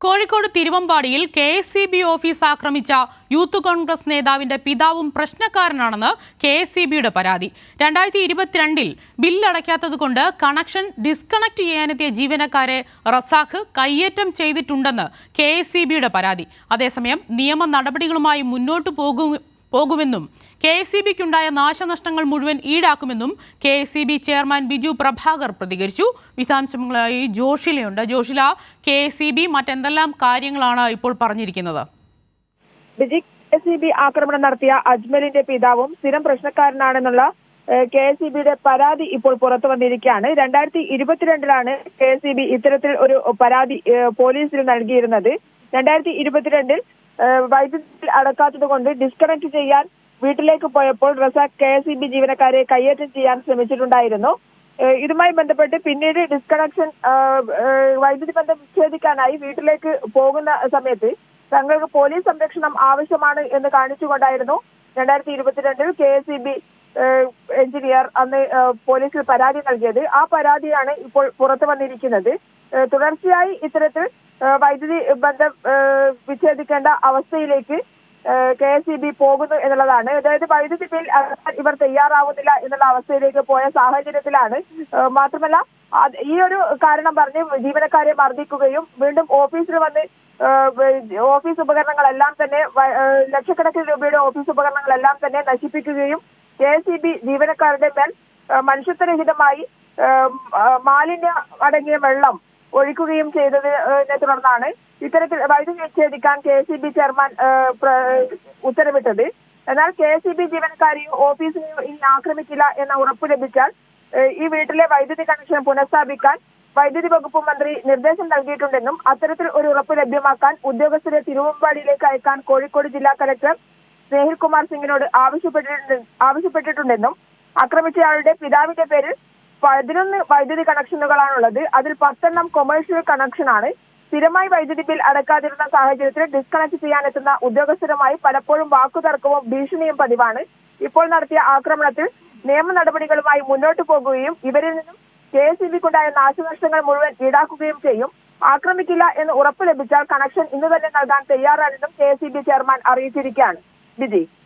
Kozhikode തിരുവമ്പാടിയിൽ K S C B office ആക്രമിച്ച youth Congress നേതാവിന്റെ പിതാവും പ്രശ്നക്കാരനാണെന്ന് കെ എസ് സി ബിയുടെ പരാതി. രണ്ടായിരത്തി ഇരുപത്തിരണ്ടിൽ ബില്ലടയ്ക്കാത്തതുകൊണ്ട് കണക്ഷൻ ഡിസ്കണക്ട് ചെയ്യാനെത്തിയ ജീവനക്കാരെ റസാഖ് കയ്യേറ്റം ചെയ്തിട്ടുണ്ടെന്ന് കെ എസ് സി ബിയുടെ പരാതി. അതേസമയം നിയമ നടപടികളുമായി മുന്നോട്ടു പോകും പോകുമെന്നും കെ എസ് സി ബിക്കുണ്ടായ നാശനഷ്ടങ്ങൾ മുഴുവൻ ഈടാക്കുമെന്നും K S C B chairman Biju Prabhakar പ്രതികരിച്ചു. വിശദാംശങ്ങളായി ജോഷിലയുണ്ട്. Joshila K S C B മറ്റെന്തെല്ലാം കാര്യങ്ങളാണ് ഇപ്പോൾ പറഞ്ഞിരിക്കുന്നത്? ആക്രമണം നടത്തിയ അജ്മലിന്റെ പിതാവും സ്ഥിരം പ്രശ്നക്കാരനാണെന്നുള്ള കെ എസ് സി ബിയുടെ പരാതി ഇപ്പോൾ പുറത്തു വന്നിരിക്കുകയാണ്. രണ്ടായിരത്തി ഇരുപത്തിരണ്ടിലാണ് കെ എസ് സി ബി ഇത്തരത്തിൽ ഒരു പരാതി പോലീസിൽ നൽകിയിരുന്നത്. രണ്ടായിരത്തി ഇരുപത്തിരണ്ടിൽ വൈദ്യുതി അടക്കാത്തത് കൊണ്ട് ഡിസ്കണക്ട് ചെയ്യാൻ വീട്ടിലേക്ക് പോയപ്പോൾ Razak K S E B ജീവനക്കാരെ കയ്യേറ്റം ചെയ്യാൻ ശ്രമിച്ചിട്ടുണ്ടായിരുന്നു. ഇതുമായി ബന്ധപ്പെട്ട് പിന്നീട് ഡിസ്കണക്ഷൻ വൈദ്യുതി ബന്ധം വിച്ഛേദിക്കാനായി വീട്ടിലേക്ക് പോകുന്ന സമയത്ത് തങ്ങൾക്ക് പോലീസ് സംരക്ഷണം ആവശ്യമാണ് എന്ന് കാണിച്ചുകൊണ്ടായിരുന്നു രണ്ടായിരത്തി ഇരുപത്തിരണ്ടിൽ K S E B engineer അന്ന് പോലീസിൽ പരാതി നൽകിയത്. ആ പരാതിയാണ് ഇപ്പോൾ പുറത്തു വന്നിരിക്കുന്നത്. തുടർച്ചയായി ഇത്തരത്തിൽ വൈദ്യുതി ബന്ധം വിച്ഛേദിക്കേണ്ട അവസ്ഥയിലേക്ക് കെ എസ് ഇ ബി പോകുന്നു എന്നുള്ളതാണ്. അതായത് വൈദ്യുതി ബിൽ ഇവർ തയ്യാറാവുന്നില്ല എന്നുള്ള അവസ്ഥയിലേക്ക് പോയ സാഹചര്യത്തിലാണ്. മാത്രമല്ല ഈ ഒരു കാരണം പറഞ്ഞ് ജീവനക്കാരെ മർദ്ദിക്കുകയും വീണ്ടും ഓഫീസിൽ വന്ന് ഓഫീസ് ഉപകരണങ്ങളെല്ലാം തന്നെ ലക്ഷക്കണക്കിന് രൂപയുടെ ഓഫീസ് ഉപകരണങ്ങളെല്ലാം തന്നെ നശിപ്പിക്കുകയും കെ എസ് ഇ ബി ജീവനക്കാരുടെ മേൽ മനുഷ്യത്വരഹിതമായി മാലിന്യം അടങ്ങിയ വെള്ളം ഒഴിക്കുകയും ചെയ്തതിനെ തുടർന്നാണ് ഇത്തരത്തിൽ വൈദ്യുതി വിച്ഛേദിക്കാൻ കെ സി ബി ചെയർമാൻ ഉത്തരവിട്ടത്. എന്നാൽ കെ സി ബി ജീവനക്കാരെയും ഓഫീസിനെയോ ഇനി ആക്രമിക്കില്ല എന്ന ഉറപ്പ് ലഭിച്ചാൽ ഈ വീട്ടിലെ വൈദ്യുതി കണക്ഷൻ പുനഃസ്ഥാപിക്കാൻ വൈദ്യുതി വകുപ്പ് മന്ത്രി നിർദ്ദേശം നൽകിയിട്ടുണ്ടെന്നും അത്തരത്തിൽ ഒരു ഉറപ്പ് ലഭ്യമാക്കാൻ ഉദ്യോഗസ്ഥരെ തിരുവമ്പാടിയിലേക്ക് അയക്കാൻ കോഴിക്കോട് ജില്ലാ കലക്ടർ സ്നേഹിൽ കുമാർ സിംഗിനോട് ആവശ്യപ്പെട്ടിട്ടുണ്ട് ആവശ്യപ്പെട്ടിട്ടുണ്ടെന്നും ആക്രമിച്ചയാളുടെ പിതാവിന്റെ പേരിൽ പതിനൊന്ന് വൈദ്യുതി കണക്ഷനുകളാണുള്ളത്. അതിൽ പത്തെണ്ണം കൊമേഴ്ഷ്യൽ കണക്ഷനാണ് സ്ഥിരമായി വൈദ്യുതി ബിൽ അടക്കാതിരുന്ന സാഹചര്യത്തിൽ ഡിസ്കണക്ട് ചെയ്യാനെത്തുന്ന ഉദ്യോഗസ്ഥരുമായി പലപ്പോഴും വാക്കുതർക്കവും ഭീഷണിയും പതിവാണ്. ഇപ്പോൾ നടത്തിയ ആക്രമണത്തിൽ നിയമ നടപടികളുമായി മുന്നോട്ടു പോകുകയും ഇവരിൽ നിന്നും കെ എസ് ഇ ബിക്കുണ്ടായ നാശനഷ്ടങ്ങൾ മുഴുവൻ ഈടാക്കുകയും ചെയ്യും. ആക്രമിക്കില്ല എന്ന് ഉറപ്പ് ലഭിച്ചാൽ കണക്ഷൻ ഇന്ന് തന്നെ നൽകാൻ തയ്യാറാണെന്നും K S E B chairman അറിയിച്ചിരിക്കുകയാണ്. Biji